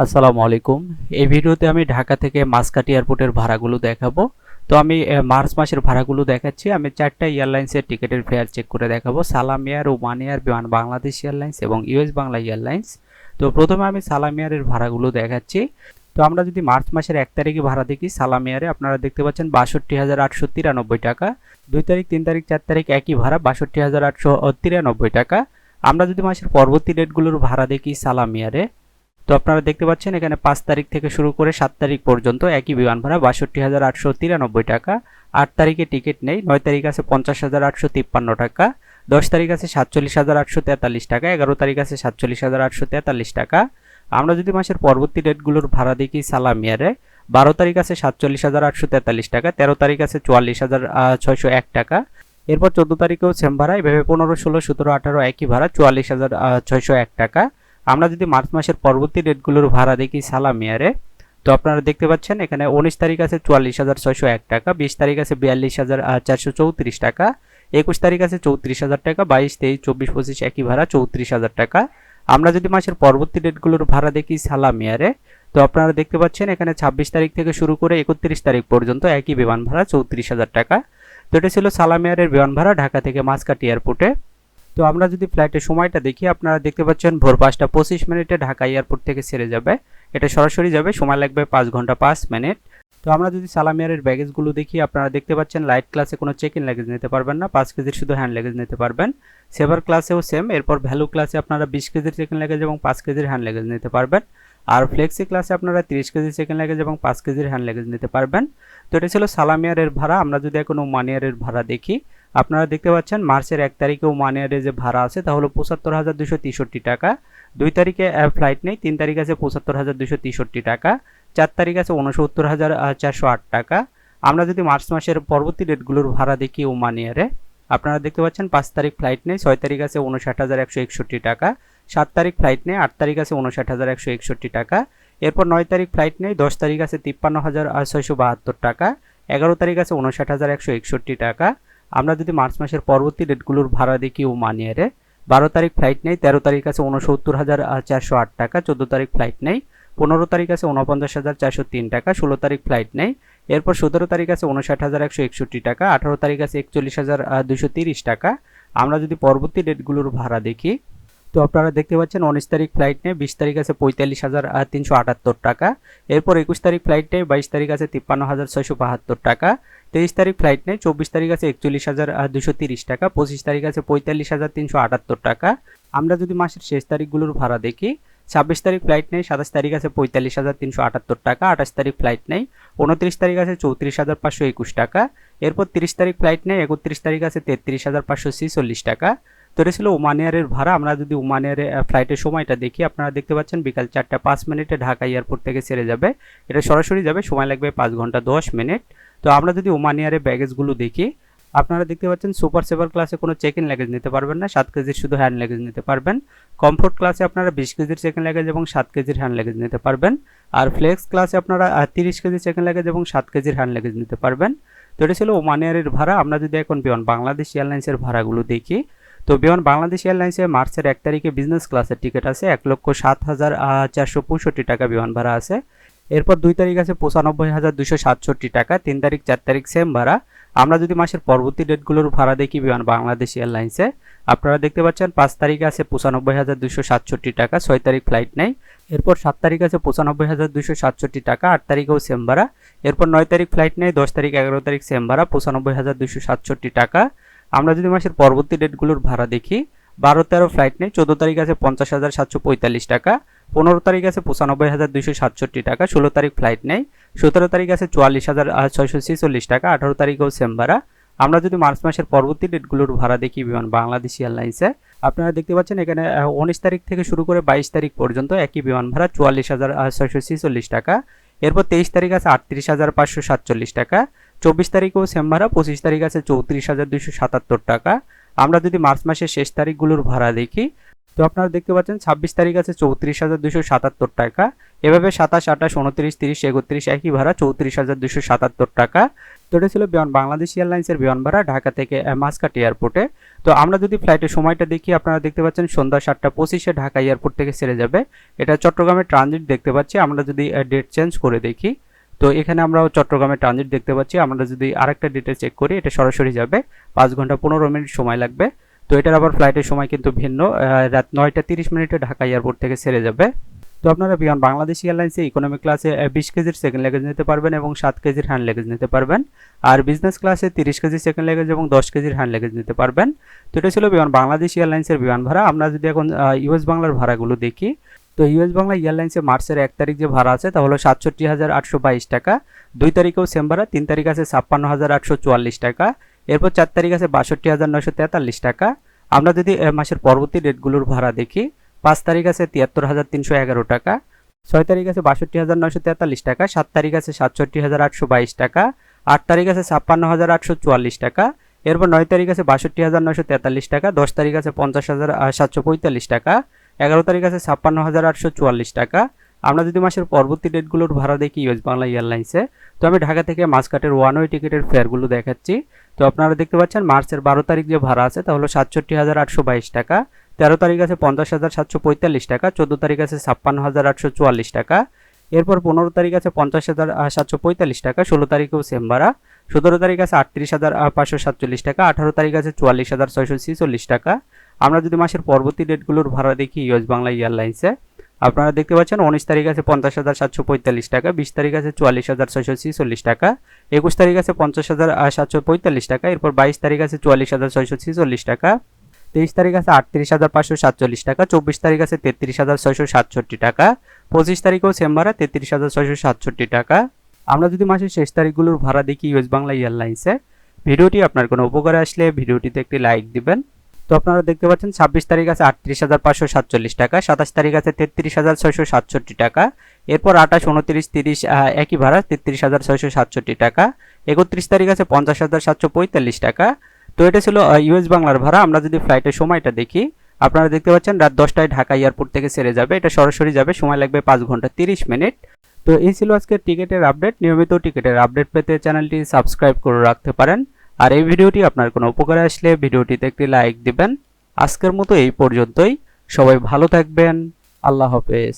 আসসালামু আলাইকুম। এই ভিডিওতে আমি ঢাকা থেকে মাসকাটি এয়ারপোর্টের ভাড়াগুলো দেখাবো। তো আমি মার্চ মাসের ভাড়াগুলো দেখাচ্ছি। আমি চারটা এয়ারলাইন্সের টিকিটের ফেয়ার চেক করে দেখাবো। সালাম air, Oman air, Biman Bangladesh airlines এবং ইউএস বাংলা এয়ারলাইন্স। তো প্রথমে আমি সালাম এয়ারের ভাড়াগুলো দেখাচ্ছি। তো আমরা যদি মার্চ মাসের এক তারিখে ভাড়া দেখি, সালাম এয়ারে আপনারা দেখতে পাচ্ছেন বাষট্টি হাজার আটশো তিরানব্বই টাকা। দুই তারিখ, তিন তারিখ, চার তারিখ একই ভাড়া, বাষট্টি হাজার আটশো তিরানব্বই টাকা। আমরা যদি মাসের পরবর্তী ডেটগুলোর ভাড়া দেখি, সালাম এয়ারে তো আপনারা দেখতে পাচ্ছেন, এখানে পাঁচ তারিখ থেকে শুরু করে সাত তারিখ পর্যন্ত একই বিমান ভাড়া, বাষট্টি হাজার আটশো তিরানব্বই টাকা। আট তারিখে টিকিট নেই, নয় তারিখ আছে পঞ্চাশ হাজার আটশো তিপ্পান্ন টাকা। দশ তারিখ আছে সাতচল্লিশ হাজার আটশো তেতাল্লিশ টাকা, এগারো তারিখ আছে সাতচল্লিশ হাজার আটশো তেতাল্লিশ টাকা। আমরা যদি মাসের পরবর্তী ডেটগুলোর ভাড়া দেখি সালামিয়ারে, বারো তারিখ আছে সাতচল্লিশ হাজার আটশো তেতাল্লিশ টাকা, তেরো তারিখ আছে চুয়াল্লিশ হাজার ছয়শো এক টাকা। এরপর চোদ্দ তারিখেও সেম ভাড়া, এভাবে পনেরো, ষোলো, সতেরো, আঠারো একই ভাড়া, চুয়াল্লিশ হাজার ছয়শো এক টাকা। আমরা যদি মার্চ মাসের পরবর্তী ডেটগুলোর ভাড়া দেখি সালাম ইয়ারে, তো আপনারা দেখতে পাচ্ছেন এখানে উনিশ তারিখ আছে চুয়াল্লিশ হাজার ছয়শো এক টাকা, বিশ তারিখ আছে বিয়াল্লিশ হাজার চারশো চৌত্রিশ টাকা, একুশ তারিখ আছে চৌত্রিশ হাজার টাকা, বাইশ, তেইশ, চব্বিশ, পঁচিশ একই ভাড়া চৌত্রিশ হাজার টাকা। আমরা যদি মাসের পরবর্তী ডেটগুলোর ভাড়া দেখি সালাম ইয়ারে, তো আপনারা দেখতে পাচ্ছেন এখানে ছাব্বিশ তারিখ থেকে শুরু করে একত্রিশ তারিখ পর্যন্ত একই বিমান ভাড়া চৌত্রিশ হাজার টাকা। তো এটা ছিল সালাম সালামিয়ারের বিমান ভাড়া ঢাকা থেকে মাসকাটি এয়ারপোর্টে। তো আমরা যদি ফ্লাইটের সময়টা দেখি, আপনারা দেখতে পাচ্ছেন ভোর পাঁচটা পঁচিশ মিনিটে ঢাকা এয়ারপোর্ট থেকে ছেড়ে যাবে। এটা সরাসরি যাবে, সময় লাগবে পাঁচ ঘণ্টা পাঁচ মিনিট। তো আমরা যদি সালামিয়ারের ব্যাগেজগুলো দেখি, আপনারা দেখতে পাচ্ছেন লাইট ক্লাসে কোনো চেক ইন লাগেজ নিতে পারবেন না, পাঁচ কেজির শুধু হ্যান্ড লাগেজ নিতে পারবেন। সেভার ক্লাসেও সেম এরপর ভ্যালু ক্লাসে আপনারা বিশ কেজির চেক ইন লাগেজ এবং পাঁচ কেজির হ্যান্ড লাগেজ নিতে পারবেন। আর ফ্লেক্সি ক্লাসে আপনারা তিরিশ কেজি ইন লাগেজ এবং পাঁচ কেজির হ্যান্ড লাগেজ নিতে পারবেন। তো এটা ছিল সালামিয়ারের ভাড়া, আমরা যদি এখন ওমানিয়ারের ভাড়া দেখি আপনারা দেখতে পাচ্ছেন, মার্চের এক তারিখে ওমানিয়ারে যে ভাড়া আছে, তা হলো পঁচাত্তর হাজার দুশো তেষট্টি টাকা। দুই তারিখে ফ্লাইট নেই, তিন তারিখ আছে পঁচাত্তর হাজার দুশো তেষট্টি টাকা। চার তারিখ আছে উনসত্তর হাজার চারশো আট টাকা। আমরা যদি মার্চ মাসের পরবর্তী ডেটগুলোর ভাড়া দেখি ওমানিয়ারে আপনারা দেখতে পাচ্ছেন, পাঁচ তারিখ ফ্লাইট নেই, ছয় তারিখ আছে উনষাট হাজার একশো একষট্টি টাকা। সাত তারিখ ফ্লাইট নেই, আট তারিখ আছে উনষাট হাজার একশো একষট্টি টাকা। এরপর নয় তারিখ ফ্লাইট নেই, দশ তারিখ আছে তিপ্পান্ন হাজার ছয়শো বাহাত্তর টাকা। এগারো তারিখ আছে উনষাট হাজার একশো একষট্টি টাকা। আমরা যদি মার্চ মাসের পরবর্তী ডেটগুলোর ভাড়া দেখি ওমানিয়ারে বারো তারিখ ফ্লাইট নেই তেরো তারিখ আছে উনসত্তর হাজার চারশো আট টাকা, চোদ্দ তারিখ ফ্লাইট নেই পনেরো তারিখ আছে উনপঞ্চাশ হাজার, চারশো তিন টাকা, ষোলো তারিখ ফ্লাইট নেই এরপর সতেরো তারিখ আছে উনষাট হাজার, একশো একষট্টি টাকা, আঠারো তারিখ আছে একচল্লিশ হাজার দুশো তিরিশ টাকা। আমরা যদি পরবর্তী ডেটগুলোর ভাড়া দেখি তো আপনারা দেখতে পাচ্ছেন উনিশ তারিখ ফ্লাইট নেই বিশ তারিখ আছে পঁয়তাল্লিশ হাজার তিনশো আটাত্তর টাকা। এরপর একুশ তারিখ ফ্লাইট নেই বাইশ তারিখ আছে তিপ্পান্ন হাজার, ছয়শো বাহাত্তর টাকা। তেইশ তারিখ ফ্লাইট নেই চব্বিশ তারিখ আছে একচল্লিশ হাজার দুশো তিরিশ টাকা। পঁচিশ তারিখ আছে পঁয়তাল্লিশ হাজার, তিনশো আটাত্তর টাকা। আমরা যদি মাসের শেষ তারিখগুলোর ভাড়া দেখি, ছাব্বিশ তারিখ ফ্লাইট নেই সাতাশ তারিখ আছে পঁয়তাল্লিশ হাজার, তিনশো আটাত্তর টাকা। আঠাশ তারিখ ফ্লাইট নেই উনত্রিশ তারিখ আছে চৌত্রিশ হাজার, পাঁচশো একুশ টাকা। এরপর তিরিশ তারিখ ফ্লাইট নেই একত্রিশ তারিখ আছে তেত্রিশ হাজার, পাঁচশো ছিচল্লিশ টাকা। তো এটা ছিল ওমানিয়ারের ভাড়া। আমরা যদি ওমানিয়ারের ফ্লাইটের সময়টা দেখি, আপনারা দেখতে পাচ্ছেন বিকাল চারটা পাঁচ মিনিটে ঢাকা এয়ারপোর্ট থেকে ছেড়ে যাবে। এটা সরাসরি যাবে, সময় লাগবে পাঁচ ঘণ্টা দশ মিনিট। তো আমরা যদি ওমানিয়ারের ব্যাগেজগুলো দেখি, আপনারা দেখতে পাচ্ছেন সুপার সেভার ক্লাসে কোনো চেক ইন লাগেজ নিতে পারবেন না, সাত কেজির শুধু হ্যান্ড লাগেজ নিতে পারবেন। কমফোর্ট ক্লাসে আপনারা বিশ কেজির চেক ইন লাগেজ এবং সাত কেজির হ্যান্ড লাগেজ নিতে পারবেন। আর ফ্লেক্স ক্লাসে আপনারা তিরিশ কেজি চেক ইন লাগেজ এবং সাত কেজির হ্যান্ড লাগেজ নিতে পারবেন। তো এটা ছিল ওমানিয়ারের ভাড়া। আমরা যদি এখন বিমান বাংলাদেশ এয়ারলাইন্সের ভাড়াগুলো দেখি তো বিমান বাংলাদেশ এয়ারলাইন্সে মার্চের এক তারিখে বিজনেস ক্লাসের টিকিট আছে এক লক্ষ সাত হাজার চারশো পঁয়ষট্টি টাকা বিমান ভাড়া আছে। এরপর দুই তারিখ আছে পঁচানব্বই হাজার দুশো সাতষট্টি টাকা, তিন তারিখ, চার তারিখ সেম ভাড়া। আমরা যদি মাসের পরবর্তী ডেটগুলোর ভাড়া দেখি বিমান বাংলাদেশ এয়ারলাইন্সে, আপনারা দেখতে পাচ্ছেন পাঁচ তারিখে আছে পঁচানব্বই হাজার দুশো সাতষট্টি টাকা, ছয় তারিখ ফ্লাইট নেই। এরপর সাত তারিখ আছে পঁচানব্বই হাজার দুশো সাতষট্টি টাকা, আট তারিখেও সেম ভাড়া। এরপর নয় তারিখ ফ্লাইট নেই, দশ তারিখ, এগারো তারিখ সেম ভাড়া, পঁচানব্বই হাজার দুশো সাতষট্টি টাকা। আমরা যদি মাসের পরবর্তী ডেটগুলোর ভাড়া দেখি, বারো, তেরো ফ্লাইট নেই, চোদ্দ তারিখ আছে পঞ্চাশ হাজার সাতশো পঁয়তাল্লিশ টাকা, পনেরো তারিখ আছে পঁচানব্বই হাজার দুশো সাতষট্টি টাকা, ষোলো তারিখ ফ্লাইট নেই, সতেরো তারিখ আছে চুয়াল্লিশ হাজার ছয়শো ছেচল্লিশ টাকা, আঠারো তারিখেও সেম ভাড়া। আমরা যদি মার্চ মাসের পরবর্তী ডেটগুলোর ভাড়া দেখি বিমান বাংলাদেশ এয়ারলাইন্সে, আপনারা দেখতে পাচ্ছেন এখানে উনিশ তারিখ থেকে শুরু করে বাইশ তারিখ পর্যন্ত একই বিমান ভাড়া চুয়াল্লিশ হাজার ছয়শো ছেচল্লিশ টাকা। এরপর তেইশ তারিখ আছে আটত্রিশ হাজার পাঁচশো সাতচল্লিশ টাকা, চব্বিশ তারিখেও সেম ভাড়া, পঁচিশ তারিখ আছে চৌত্রিশ হাজার দুশো সাতাত্তর টাকা। আমরা যদি মার্চ মাসের শেষ তারিখগুলোর ভাড়া দেখি তো আপনারা দেখতে পাচ্ছেন, ছাব্বিশ তারিখ আছে চৌত্রিশ হাজার দুশো সাতাত্তর টাকা। এভাবে সাতাশ, আঠাশ, উনত্রিশ, তিরিশ, একত্রিশ, একই ভাড়া চৌত্রিশ হাজার দুশো সাতাত্তর টাকা। তো এটা ছিল বিমান, বাংলাদেশ এয়ারলাইন্সের বিমান ভাড়া ঢাকা থেকে মাসকাট এয়ারপোর্টে। তো আমরা যদি ফ্লাইটের সময়টা দেখি, আপনারা দেখতে পাচ্ছেন সন্ধ্যা সাতটা পঁচিশে ঢাকা এয়ারপোর্ট থেকে ছেড়ে যাবে। এটা চট্টগ্রামের ট্রানজিট দেখতে পাচ্ছি, আমরা যদি ডেট চেঞ্জ করে দেখি। তো এখানে আমরাও চট্টগ্রামের ট্রানজিট দেখতে পাচ্ছি, আমরা যদি আরেকটা ডেটে চেক করি, এটা সরাসরি যাবে। পাঁচ ঘণ্টা পনেরো মিনিট সময় লাগবে। তো এটার আবার ফ্লাইটের সময় কিন্তু ভিন্ন। রাত নয়টা তিরিশ মিনিটে ঢাকা এয়ারপোর্ট থেকে ছেড়ে যাবে। তো আপনারা বিমান বাংলাদেশ এয়ারলাইন্সে ইকোনমি ক্লাসে বিশ কেজির সেকেন্ড লেগেজ নিতে পারবেন এবং সাত কেজির হ্যান্ড লেগেজ নিতে পারবেন। আর বিজনেস ক্লাসে তিরিশ কেজি সেকেন্ড লেগেজ এবং দশ কেজির হ্যান্ড লেগেজ নিতে পারবেন। তো এটা ছিল বিমান বাংলাদেশ এয়ারলাইন্সের বিমান ভাড়া। আমরা যদি এখন ইউএস বাংলার ভাড়াগুলো দেখি, তো ইউএস বাংলা এয়ারলাইন্সে মার্চের এক তারিখ যে ভাড়া আছে, তা হলো সাতষট্টি হাজার আটশো বাইশ টাকা। দুই তারিখেও সেম ভাড়া, তিন তারিখ আছে ছাপ্পান্ন হাজার আটশো চুয়াল্লিশ টাকা। এরপর চার তারিখ আছে বাষট্টি হাজার নয়শো তেতাল্লিশ টাকা। আমরা যদি মাসের পরবর্তী ডেটগুলোর ভাড়া দেখি, পাঁচ তারিখ আছে তিয়াত্তর হাজার তিনশো এগারো টাকা, ছয় তারিখ আছে বাষট্টি হাজার নয়শো তেতাল্লিশ টাকা, সাত তারিখ আছে সাতষট্টি হাজার আটশো বাইশ টাকা, আট তারিখ আছে ছাপ্পান্ন হাজার আটশো চুয়াল্লিশ টাকা, এরপর নয় তারিখ আছে বাষট্টি হাজার নয়শো তেতাল্লিশ টাকা, দশ তারিখ আছে পঞ্চাশ হাজার সাতশো পঁয়তাল্লিশ টাকা, এগারো তারিখ আছে ছাপ্পান্ন হাজার আটশো চুয়াল্লিশ টাকা। আমরা যদি মাসের পরবর্তী ডেটগুলোর ভাড়া দেখি, ইউএস বাংলা এয়ারলাইন্সে, তো আমি ঢাকা থেকে মাসকাটের ওয়ান ওয়ে টিকিটের ফেয়ারগুলো দেখাচ্ছি। তো আপনারা দেখতে পাচ্ছেন, মার্চের বারো তারিখ যে ভাড়া আছে, তা হলো সাতষট্টি হাজার আটশো বাইশ টাকা। তেরো তারিখ আছে পঞ্চাশ হাজার সাতশো পঁয়তাল্লিশ টাকা, চোদ্দ তারিখ আছে ছাপ্পান্ন হাজার আটশো চুয়াল্লিশ টাকা। এরপর পনেরো তারিখ আছে পঞ্চাশ হাজার সাতশো পঁয়তাল্লিশ টাকা, ষোলো তারিখেও সেম ভাড়া। সতেরো তারিখ আছে আটত্রিশ হাজার পাঁচশো সাতচল্লিশ টাকা, আঠারো তারিখ আছে চুয়াল্লিশ হাজার ছয়শো ছিচল্লিশ টাকা। আমরা যদি মাসের পরবর্তী ডেটগুলোর ভাড়া দেখি ইউএস বাংলা এয়ারলাইন্সে আপনারা দেখতে পাচ্ছেন, উনিশ তারিখ আছে পঞ্চাশ হাজার সাতশো পঁয়তাল্লিশ টাকা, বিশ তারিখ আছে চুয়াল্লিশ হাজার ছয়শো ছিচল্লিশ টাকা, একুশ তারিখ আছে পঞ্চাশ হাজার সাতশো পঁয়তাল্লিশ টাকা, এরপর বাইশ তারিখ আছে চুয়াল্লিশ হাজার ছয়শো ছিচল্লিশ টাকা, তেইশ তারিখ আছে আটত্রিশ হাজার পাঁচশো সাতচল্লিশ টাকা, চব্বিশ তারিখ আছে তেত্রিশ হাজার ছয়শো সাতষট্টি টাকা, পঁচিশ তারিখেও সেম ভাড়া, তেত্রিশ হাজার ছয়শো সাতষট্টি টাকা। আমরা যদি মাসের শেষ তারিখগুলোর ভাড়া দেখি ইউএস বাংলা এয়ারলাইন্সে ভিডিওটি আপনার কোনো উপকারে আসলে ভিডিওটিতে একটি লাইক দিবেন। তো আপনারা দেখতে পাচ্ছেন, ছাব্বিশ তারিখ আছে আটত্রিশ হাজার পাঁচশো সাতচল্লিশ টাকা, সাতাশ তারিখ আছে তেত্রিশ হাজার ছয়শো সাতষট্টি টাকা, এরপর আঠাশ, উনত্রিশ, তিরিশ একই ভাড়া তেত্রিশ হাজার ছয়শো সাতষট্টি টাকা, একত্রিশ তারিখ আছে পঞ্চাশ হাজার সাতশো পঁয়তাল্লিশ টাকা। তো এটা ছিল ইউএস বাংলার ভাড়া, আমরা যদি ফ্লাইটের সময়টা দেখি, আপনারা দেখতে পাচ্ছেন রাত দশটায় ঢাকা এয়ারপোর্ট থেকে ছেড়ে যাবে, এটা সরাসরি যাবে, সময় লাগবে পাঁচ ঘণ্টা তিরিশ মিনিট। তো এই ছিল আজকের টিকিটের আপডেট, নিয়মিত টিকিটের আপডেট পেতে চ্যানেলটি সাবস্ক্রাইব করে রাখতে পারেন। আর এই ভিডিওটি আপনার কোনো উপকারে আসলে ভিডিওটিতে একটি লাইক দিবেন। আজকের মতো এই পর্যন্তই। সবাই ভালো থাকবেন। আল্লাহ হাফেজ।